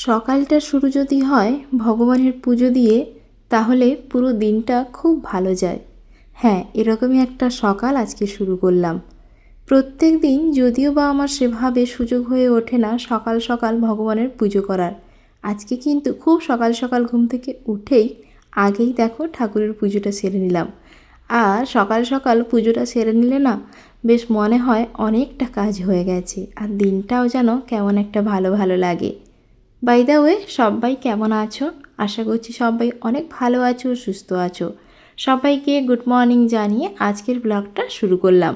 সকালটা শুরু যদি হয় ভগবানের পুজো দিয়ে, তাহলে পুরো দিনটা খুব ভালো যায়। হ্যাঁ এরকমই একটা সকাল আজকে শুরু করলাম। প্রত্যেক দিন যদিও বা আমার সেভাবে সুযোগ হয়ে ওঠে না সকাল সকাল ভগবানের পুজো করার, আজকে কিন্তু খুব সকাল সকাল ঘুম থেকে উঠেই আগেই দেখো ঠাকুরের পুজোটা সেরে নিলাম। আর সকাল সকাল পুজোটা সেরে নিলে না বেশ মনে হয় অনেকটা কাজ হয়ে গেছে, আর দিনটাও যেন কেমন একটা ভালো ভালো লাগে। বাই দ্য ওয়ে সবাই কেমন আছো? আশা করছি সবাই অনেক ভালো আছো, সুস্থ আছো। সবাইকে গুড মর্নিং জানিয়ে আজকের ব্লগটা শুরু করলাম।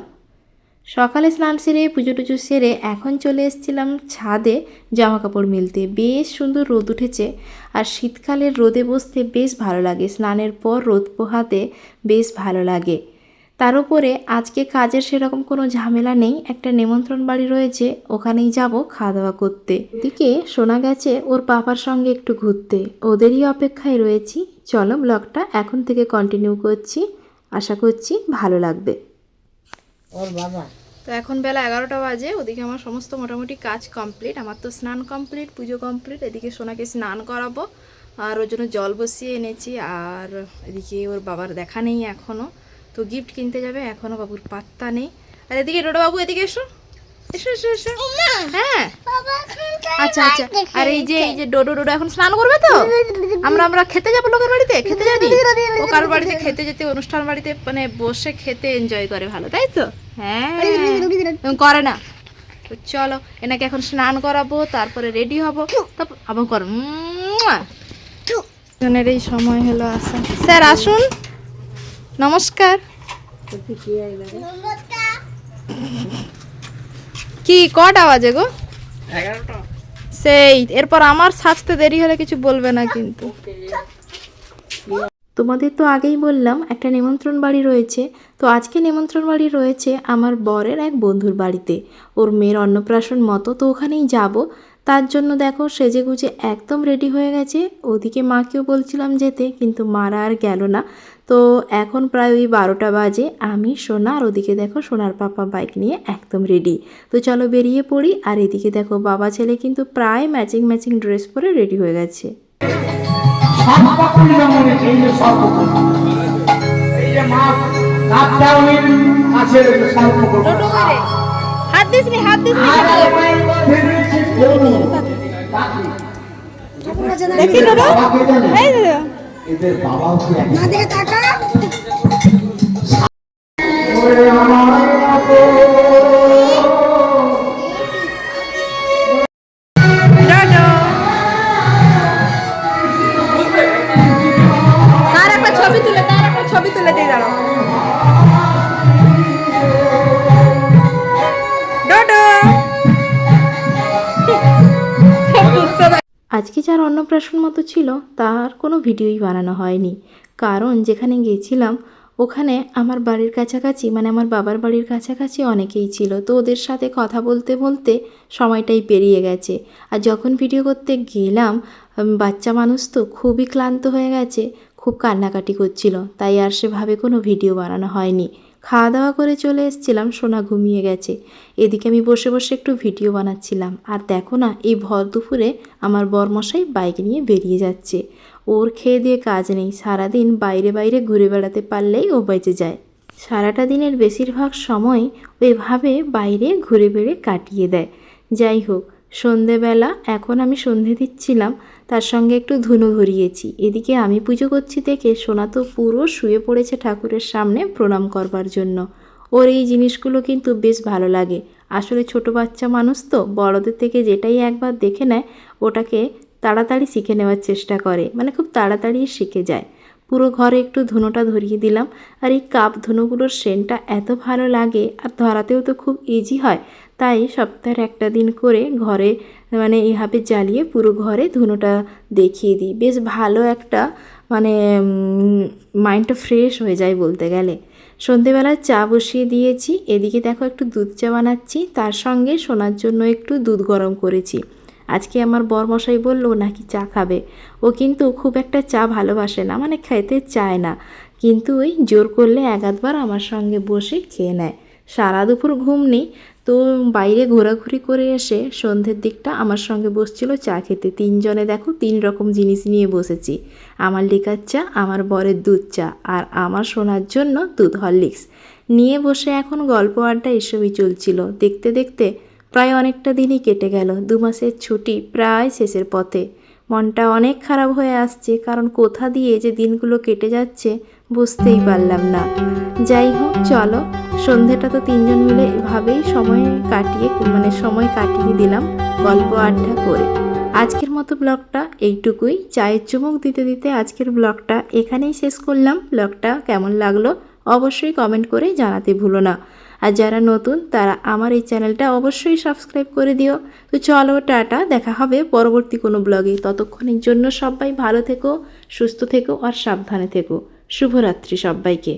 সকালে স্নান সেরে, পুজো টুজো সেরে এখন চলে এসেছিলাম ছাদে জামা কাপড় মিলতে। বেশ সুন্দর রোদ উঠেছে আর শীতকালের রোদে বসতে বেশ ভালো লাগে। স্নানের পর রোদ পোহাতে বেশ ভালো লাগে। তার উপরে আজকে কাজের সেরকম কোনো ঝামেলা নেই একটা নিমন্ত্রণ বাড়ি রয়েছে ওখানেই যাব খাওয়া দাওয়া করতে। এদিকে শোনা গেছে ওর পাপার সঙ্গে একটু ঘুরতে। ওদেরই অপেক্ষায় রয়েছি। চলো ব্লগটা এখন থেকে কন্টিনিউ করছি। আশা করছি ভালো লাগবে। ওর বাবা। তো এখন বেলা এগারোটা বাজে ওদিকে আমার সমস্ত মোটামুটি কাজ কমপ্লিট আমার তো স্নান কমপ্লিট পুজো কমপ্লিট এদিকে সোনাকে স্নান করাবো আর ওর জন্য জল বসিয়ে এনেছি আর এদিকে ওর বাবার দেখা নেই এখনও তো গিফট কিনতে যাবে এখনও বাবুর পাত্তা নেই। আর এদিকে ডোডো বাবু এদিকে এসো। এসো এসো এসো। হ্যাঁ। আচ্ছা আচ্ছা। আর এই যে এই যে ডোডো ডোডো এখন স্নান করবে তো? আমরা আমরা খেতে যাব লোকের বাড়িতে? খেতে যাবি? ও কারোর বাড়িতে খেতে যেতে অনুষ্ঠান বাড়িতে মানে বসে খেতে এনজয় করে ভালো তাই তো? হ্যাঁ। করে না। তো চলো এনাকে এখন স্নান করাবো তারপরে রেডি হব। তারপর আবার কর। জনের এই সময় হলো আসা স্যার আসুন। নমস্কার। কি কটা বাজে গো? সেই এরপর আমার সাজতে দেরি হলে কিছু বলবে না কিন্তু। তোমাদের তো আগেই বললাম একটা নিমন্ত্রণ বাড়ি রয়েছে। তো আজকে নিমন্ত্রণ বাড়ি রয়েছে আমার বরের এক বন্ধুর বাড়িতে। ওর মেয়ের অন্নপ্রাশন মতো তো ওখানেই যাব। তার জন্য দেখো সেজে গুজে একদম রেডি হয়ে গেছে। ওদিকে মাকেও বলছিলাম যেতে কিন্তু মারা আর গেল না। তো এখন প্রায় ওই বারোটা বাজে আমি সোনা আর ওদিকে দেখো সোনার পাপা বাইক নিয়ে একদম রেডি তো চলো বেরিয়ে পড়ি আর এদিকে দেখো বাবা ছেলে কিন্তু প্রায় ম্যাচিং ম্যাচিং ড্রেস পরে রেডি হয়ে গেছে। দেখি দাদা বাবাকে জানে? এই দাদা এদের বাবাও কি এক টাকা ওরে আজকে যার অন্নপ্রাশন মতো ছিল, তার কোনো ভিডিওই বানানো হয়নি। কারণ যেখানে গিয়েছিলাম, ওখানে আমার বাড়ির কাছাকাছি মানে আমার বাবার বাড়ির কাছাকাছি অনেকেই ছিল। তো ওদের সাথে কথা বলতে বলতে সময়টাই পেরিয়ে গেছে। আর যখন ভিডিও করতে গেলাম বাচ্চা মানুষ তো খুবই ক্লান্ত হয়ে গেছে, খুব কান্নাকাটি করছিল। তাই আর সেভাবে কোনো ভিডিও বানানো হয়নি। খাওয়া দাওয়া করে চলে এসেছিলাম, সোনা ঘুমিয়ে গেছে। এদিকে আমি বসে বসে একটু ভিডিও বানাচ্ছিলাম। আর দেখো না, এই ভর দুপুরে আমার বরমশাই বাইক নিয়ে বেরিয়ে যাচ্ছে। ওর খেয়ে দিয়ে কাজ নেই। সারাদিন বাইরে বাইরে ঘুরে বেড়াতে পারলেই ও বেঁচে যায়। সারাটা দিনের বেশিরভাগ সময় এভাবে বাইরে ঘুরে বেড়ে কাটিয়ে দেয়। যাই হোক সন্ধেবেলা এখন আমি সন্ধে দিচ্ছিলাম, তার সঙ্গে একটু ধুনো ধরিয়েছি। এদিকে আমি পুজো করছি দেখে সোনা তো পুরো শুয়ে পড়েছে ঠাকুরের সামনে প্রণাম করবার জন্য। ওর এই জিনিসগুলো কিন্তু বেশ ভালো লাগে। আসলে ছোট বাচ্চা মানুষ তো, বড়দের থেকে যেটাই একবার দেখে নেয়, ওটাকে তাড়াতাড়ি শিখে নেওয়ার চেষ্টা করে। মানে খুব তাড়াতাড়ি শিখে যায়। পুরো ঘরে একটু ধুনোটা ধরিয়ে দিলাম। আর এই কাপ ধুনোগুলোর সেন্টটা এত ভালো লাগে আর ধরাতেও তো খুব ইজি হয়। তাই সপ্তাহের একটা দিন করে ঘরে মানে এভাবে জ্বালিয়ে পুরো ঘরে ধুনোটা দেখিয়ে দিই। বেশ ভালো একটা মানে মাইন্ডটা ফ্রেশ হয়ে যায় বলতে গেলে। সন্ধেবেলা চা বসিয়ে দিয়েছি। এদিকে দেখো একটু দুধ চা বানাচ্ছি। তার সঙ্গে সোনার জন্য একটু দুধ গরম করেছি। আজকে আমার বরমশাই বলল, নাকি চা খাবে? ও কিন্তু খুব একটা চা ভালোবাসে না মানে খাইতে চায় না। কিন্তু ওই জোর করলে এক আধবার আমার সঙ্গে বসে খেয়ে নেয়। সারা দুপুর ঘুম নেই, তো বাইরে ঘোরাঘুরি করে এসে সন্ধ্যের দিকটা আমার সঙ্গে বসছিল চা খেতে। তিনজনে দেখো তিন রকম জিনিস নিয়ে বসেছি। আমার লিকার চা, আমার বরের দুধ চা আর আমার শোনার জন্য দুধ হরলিক্স। নিয়ে বসে এখন গল্প আড্ডা এসবই চলছিল। দেখতে দেখতে প্রায় অনেকটা দিনই কেটে গেল, দু মাসের ছুটি প্রায় শেষের পথে। মনটা অনেক খারাপ হয়ে আসছে, কারণ কোথা দিয়ে যে দিনগুলো কেটে যাচ্ছে বুঝতেই পারলাম না। যাই হোক, চলো সন্ধেটা তো তিনজন মিলে এভাবেই সময় কাটিয়ে মানে সময় কাটিয়ে দিলাম গল্প আড্ডা করে। আজকের মতো ব্লগটা এইটুকুই। চায়ের চুমুক দিতে দিতে আজকের ব্লগটা এখানেই শেষ করলাম। ব্লগটা কেমন লাগল অবশ্যই কমেন্ট করে জানাতে ভুলো না। আর যারা নতুন, তারা আমার এই চ্যানেলটা অবশ্যই সাবস্ক্রাইব করে দিও। তো চলো, টাটা, দেখা হবে পরবর্তী কোনো ব্লগে। ততক্ষণের জন্য সবাই ভালো থেকো, সুস্থ থেকো আর সাবধানে থেকো। শুভরাত্রি সবাইকে।